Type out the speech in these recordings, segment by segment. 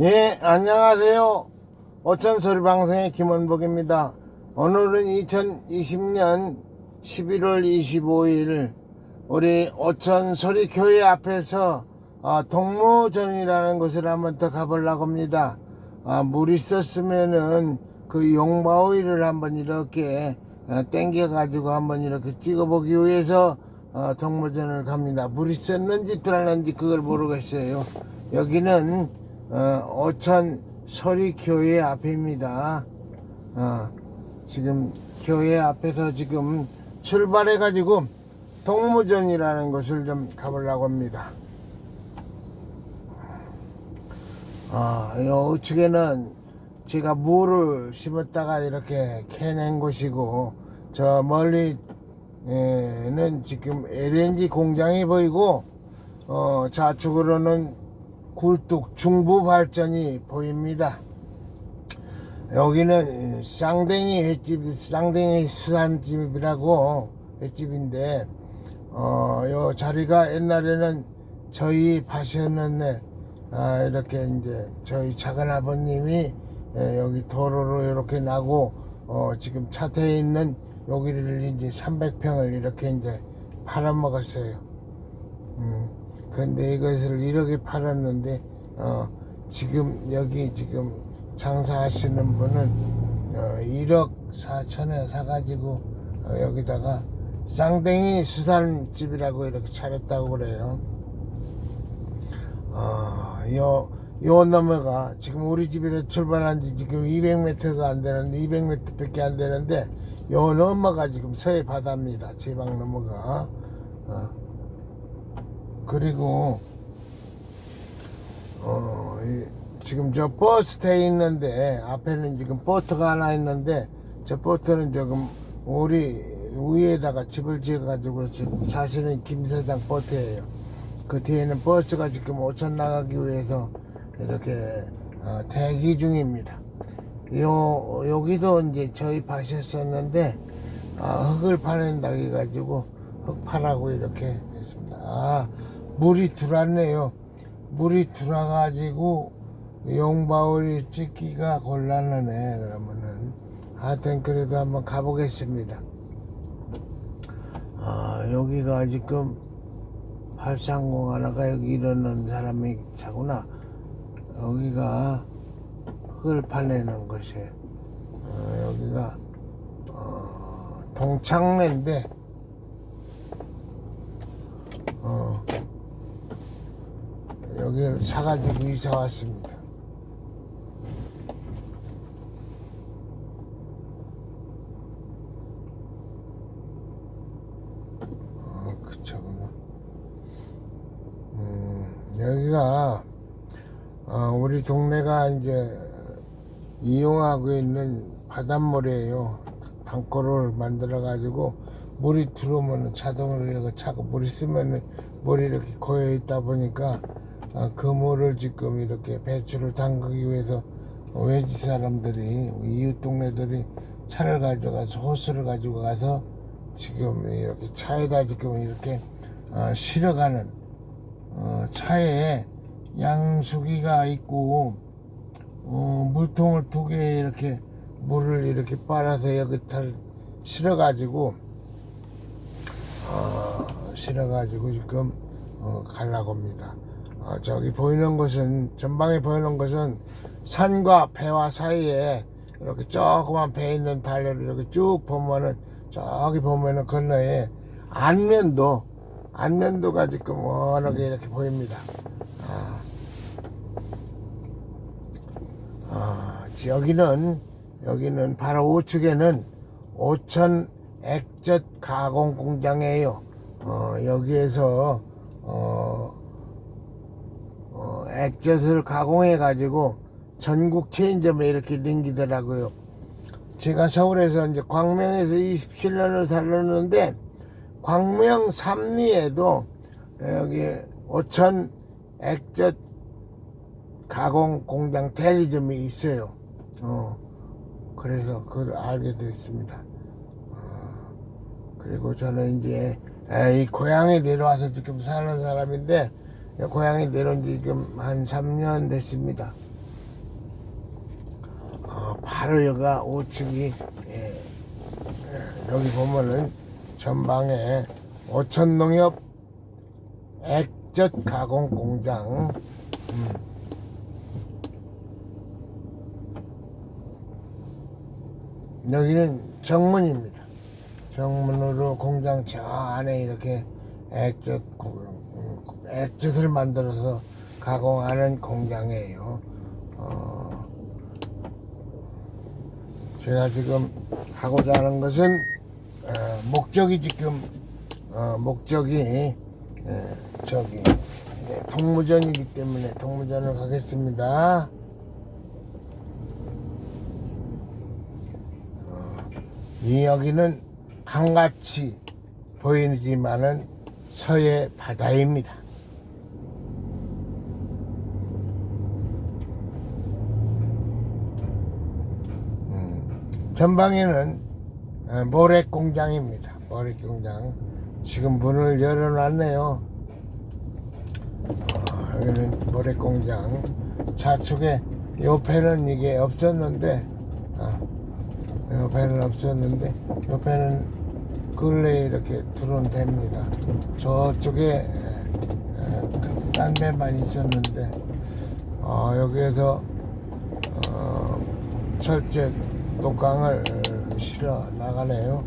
예, 안녕하세요. 오천소리 방송의 김원복입니다. 오늘은 2020년 11월 25일 우리 오천소리 교회 앞에서 아, 동무전이라는 곳을 한번 더 가보려고 합니다. 아, 물 있었으면은 그 용바오이를 한번 이렇게 어, 땡겨가지고 한번 이렇게 찍어보기 위해서 어, 동무전을 갑니다. 물 있었는지 들었는지 그걸 모르겠어요. 여기는 어, 오천 소리교회 앞입니다. 어, 지금 교회 앞에서 지금 출발해가지고 동무전이라는 곳을 좀 가보려고 합니다. 아, 요 우측에는 제가 물을 심었다가 이렇게 캐낸 곳이고, 저 멀리는 지금 LNG 공장이 보이고, 어, 좌측으로는 굴뚝 중부 발전이 보입니다. 여기는 쌍댕이 횟집, 쌍댕이 수산집이라고 횟집인데, 어, 요 자리가 옛날에는 저희 밭이었는데, 아, 이렇게 이제 저희 작은 아버님이 예, 여기 도로로 이렇게 나고, 어, 지금 차태에 있는 여기를 이제 300평을 이렇게 이제 팔아먹었어요. 음, 근데 이것을 1억에 팔았는데, 어, 지금 여기 지금 장사하시는 분은 어, 1억 4천에 사가지고 어, 여기다가 쌍댕이 수산집이라고 이렇게 차렸다고 그래요. 어, 요, 요 넘어가 지금 우리 집에서 출발한 지 지금 200m도 안 되는데 200m 밖에 안 되는데 요 넘어가 지금 서해 바다입니다. 제 방 넘어가. 어. 그리고 어, 이, 지금 저 버스停 있는데 앞에는 지금 보트가 하나 있는데 저 보트는 조금 우리 위에다가 집을 지어가지고 지금 사실은 김사장 보트예요. 그 뒤에는 버스가 지금 오천 나가기 위해서 이렇게 어, 대기 중입니다. 요 여기도 이제 저희 밭이었었는데 아, 흙을 파낸다 해가지고 흙 파라고 이렇게 했습니다. 아 물이 들어왔네요. 물이 들어와가지고 용바울이 찍기가 곤란하네 그러면은 하여튼 그래도 한번 가보겠습니다. 아 여기가 지금 830 하나가 여기 이러는 사람이 자구나. 여기가 흙을 파내는 곳이에요. 어, 여기가 어, 동창래인데 어, 여기를 사가지고 이사 왔습니다. 아, 그 차구나. 음, 여기가 어, 우리 동네가 이제 이용하고 있는 바닷물이에요. 당고를 만들어 가지고 물이 들어오면 자동으로 여기 차고 물이 쓰면은 물이 이렇게 고여 있다 보니까 어, 그 물을 지금 이렇게 배추를 담그기 위해서 외지 사람들이 이웃 동네들이 차를 가져가서 호스를 가지고 가서 지금 이렇게 차에다 지금 이렇게 어, 실어가는 어, 차에 양수기가 있고 어, 물통을 두 개 이렇게 물을 이렇게 빨아서 여기 달 실어가지고 어, 실어가지고 지금 어, 가려고 합니다. 어, 저기 보이는 것은 전방에 보이는 것은 산과 배와 사이에 이렇게 조그만 배 있는 발로를 이렇게 쭉 보면은 저기 보면은 건너에 안면도 안면도가 지금 워낙에 이렇게 보입니다. 아, 아, 여기는 여기는 바로 우측에는 오천 액젓 가공 공장이에요. 어, 여기에서 어, 어, 액젓을 가공해 가지고 전국 체인점에 이렇게 넘기더라고요. 제가 서울에서 이제 광명에서 27년을 살았는데 광명 삼리에도 여기 오천 액젓 가공 공장 대리점이 있어요. 어, 그래서 그걸 알게 됐습니다. 어, 그리고 저는 이제 이 고향에 내려와서 지금 사는 사람인데 고향에 내려온 지 지금 한 3년 됐습니다. 바로 여기가 우측이 예, 예, 여기 보면은 전방에 오천농협 액젓 가공 공장 음. 여기는 정문입니다. 정문으로 공장 저 안에 이렇게 액젓 고- 액젓을 만들어서 가공하는 공장이에요. 어, 제가 지금 하고자 하는 것은 어, 목적이 지금 어, 목적이 에, 저기 예, 동무전이기 때문에 동무전을 가겠습니다. 어, 이 여기는 강같이 보이지만은 서해 바다입니다. 음, 전방에는 어, 모래 공장입니다. 모래 공장. 지금 문을 열어놨네요. 어, 여기는 모래 공장. 좌측에 옆에는 이게 없었는데, 어, 옆에는 없었는데, 옆에는 근래 이렇게 들어옵니다. 저쪽에 에, 그 딴데만 있었는데, 어, 여기에서 어, 철제 독강을 실어 나가네요.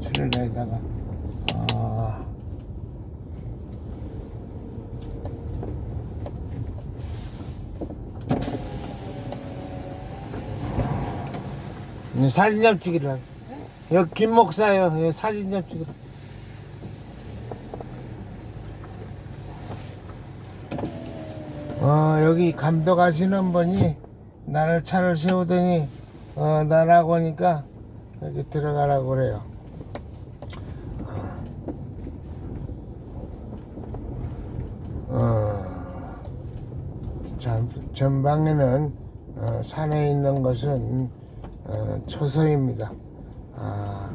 실어내다가 아, 이 사진 좀 찍으라. 여기 김 목사요. 여기 사진 좀 찍으라. 어, 여기 감독하시는 분이 나를 차를 세우더니 어, 나라고 하니까 여기 들어가라고 그래요. 어, 참, 전방에는 어, 산에 있는 것은 어, 초소입니다. 아,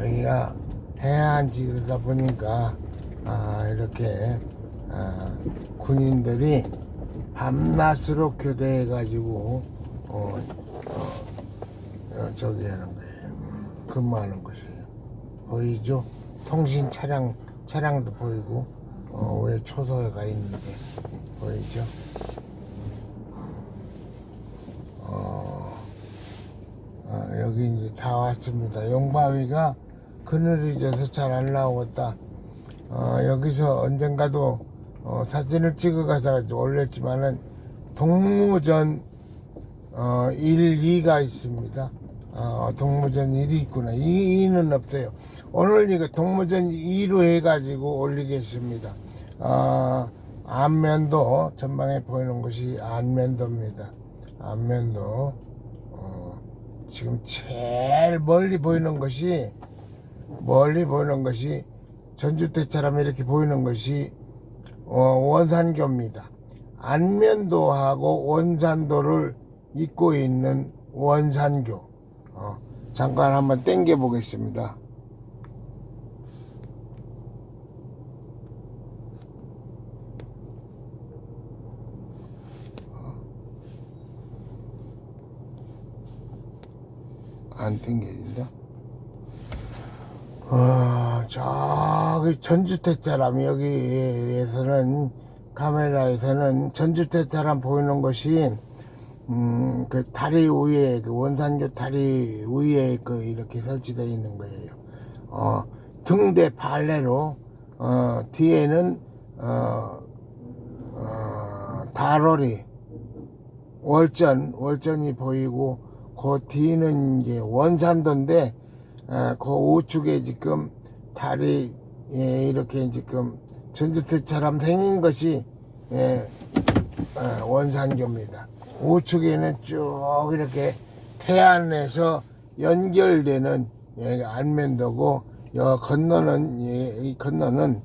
여기가 해안지대다 보니까 아, 이렇게 아, 군인들이 밤낮으로 교대해 가지고 어, 어, 어, 저기 하는 거예요. 근무하는 것이에요. 보이죠? 통신 차량 차량도 보이고 어, 왜 초소가 있는데 보이죠? 어, 어, 여기 이제 다 왔습니다. 용바위가 그늘이 져서 잘 안 나오겠다. 어, 여기서 언젠가도 어, 사진을 찍어 가서 올렸지만은 동무전 어, 1, 2가 있습니다. 어, 동무전 1이 있구나. 2, 2는 없어요. 오늘 이거 동무전 2로 해가지고 올리겠습니다. 어, 안면도 전방에 보이는 것이 안면도입니다. 안면도. 어, 지금 제일 멀리 보이는 것이 멀리 보이는 것이 전주대처럼 이렇게 보이는 것이 어, 원산교입니다. 안면도하고 원산도를 잇고 있는 원산교. 어, 잠깐 한번 땡겨 보겠습니다. 안 땡겨진다. 어, 저기 전주택자람 여기에서는 카메라에서는 전주택자람 보이는 것이 음, 그 다리 위에 그 원산교 다리 위에 그 이렇게 설치되어 있는 거예요. 어, 등대 발레로 어, 뒤에는 어, 어, 다로리 월전 월전이 보이고 그 뒤는 이제 원산도인데 어, 그 우측에 지금 다리 예, 이렇게 지금 전주택처럼 생긴 것이 예, 어, 원산교입니다. 우측에는 쭉 이렇게 태안에서 연결되는 예, 안면도고 여 건너는 예, 이 건너는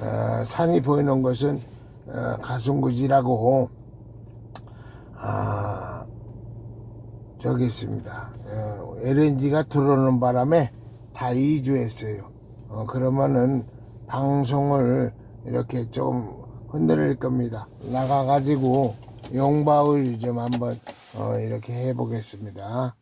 어, 산이 보이는 것은 어, 가슴구지라고 아 저기 있습니다. 어, LNG가 들어오는 바람에 다 이주했어요. 어, 그러면은 방송을 이렇게 좀 흔들릴 겁니다. 나가가지고 용바울 좀 한번 어, 이렇게 해보겠습니다.